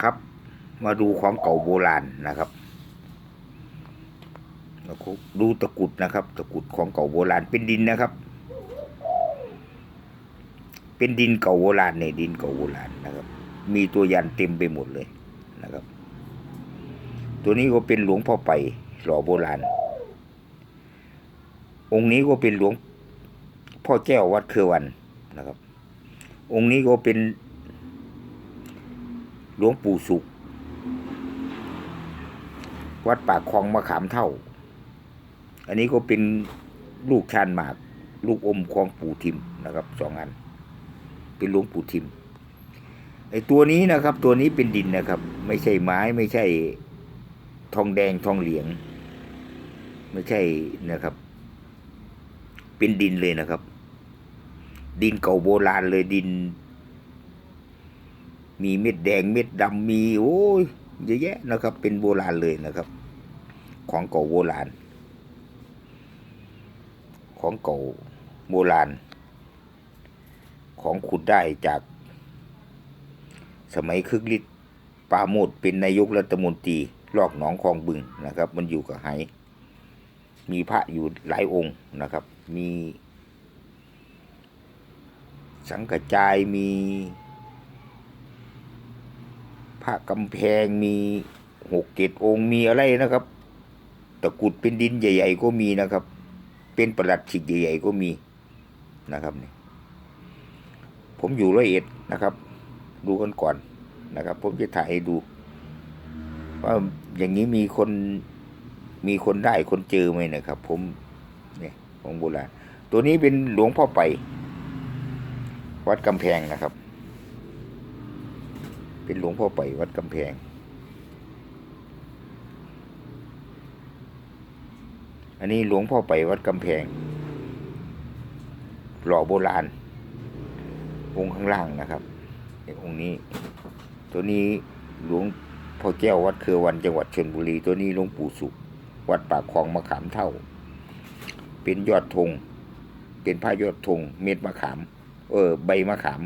ครับ มาดูของเก่าโบราณนะครับดูตะกุดนะครับ ตะกุดของเก่าโบราณเป็นดินนะครับ เป็นดินเก่าโบราณเนี่ยดินเก่าโบราณนะครับ มีตัวยันเต็มไปหมดเลยนะครับ ตัวนี้ก็เป็นหลวงพ่อไปหล่อโบราณ องค์นี้ก็เป็นหลวงพ่อแก้ววัดเครือวันนะครับ องค์นี้ก็เป็น หลวงปู่สุข วัดปากคลองมะขามเท่า อันนี้ก็เป็นลูกชานหมาก ลูกอมของปู่ทิมนะครับสองอัน เป็นหลวงปู่ทิมไอตัวนี้นะครับ ตัวนี้เป็นดินนะครับ ไม่ใช่ไม้ไม่ใช่ทองแดงทองเหลียงไม่ใช่นะครับ เป็นดินเลยนะครับ ดินเก่าโบราณเลยดิน มีเม็ดแดงเม็ดดำมีโอ้ยเยอะแยะนะครับ เป็นโบราณเลยนะครับ ของเก่าโบราณ ของเก่าโบราณ ของขุดได้จาก สมัยคึกฤทธิ์ปาโมดเป็นนายกรัฐมนตรีลอกหนองคลองบึงนะครับ มันอยู่กับไหมีพระอยู่หลายองค์นะครับ มี สังกจายมี พระกำแพงมีหกเจ็ดองค์มีอะไรนะครับตะกุดเป็นดินใหญ่ ๆ ก็มีนะครับ เป็นประหลัดฉิกใหญ่ ๆ ก็มีนะครับนี่ผมอยู่ร้อยเอ็ดนะครับ ดูกันก่อนนะครับ ผมจะถ่ายให้ดู ว่าอย่างนี้มีคนมีคนได้คนเจอไหมนะครับ ผมเนี่ยของโบราณตัวนี้เป็นหลวงพ่อไป วัดกำแพงนะครับ เป็นหลวงพ่อไปวัดกำแพง อันนี้หลวงพ่อไปวัดกำแพง หล่อโบราณ องค์ข้างล่างนะครับไอ้องค์นี้ ตัวนี้หลวงพ่อแก้ววัดเครือวันจังหวัดชนบุรี ตัวนี้หลวงปู่สุข วัดปากคลองมะขามเท่า เป็นยอดธงเป็นผ้ายอดธงเม็ดมะขาม เออ ใบมะขาม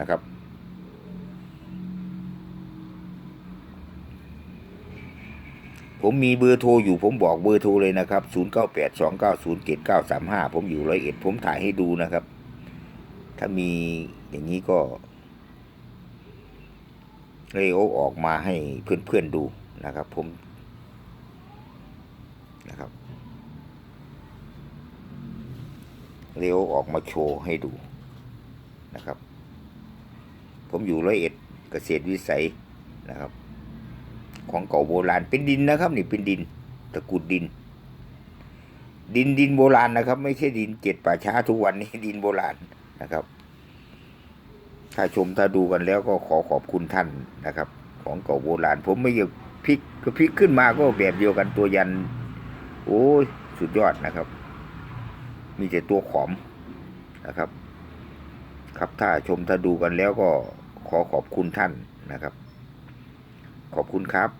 นะครับ ผมมีเบอร์โทรอยู่ผมบอกเบอร์โทรเลยนะครับ 0 9 8 2 9 0 7 9 3 5 ผมอยู่ร้อยเอ็ดผมถ่ายให้ดูนะครับ ถ้ามีอย่างนี้ก็เลยเอาออกมาให้เพื่อนๆดูนะครับ ผมนะครับเร็วออกมาโชว์ให้ดูนะครับ ผมอยู่ร้อยเอ็ดเกษตรวิสัยนะครับ ของเก่าโบราณเป็นดินนะครับนี่เป็นดินตะกุดดิน ดินดินโบราณนะครับ ไม่ใช่ดินเจ็ดป่าช้าทุกวันนี้ดินโบราณนะครับ ถ้าชมถ้าดูกันแล้วก็ขอขอบคุณท่านนะครับ ของเก่าโบราณ ผมไม่อยากพลิกก็พลิกขึ้นมาก็แบบเดียวกันตัวยัน โอ้ยสุดยอดนะครับ มีแต่ตัวขอมนะครับ ครับถ้าชมถ้าดูกันแล้วก็ขอขอบคุณท่านนะครับ ขอบคุณครับ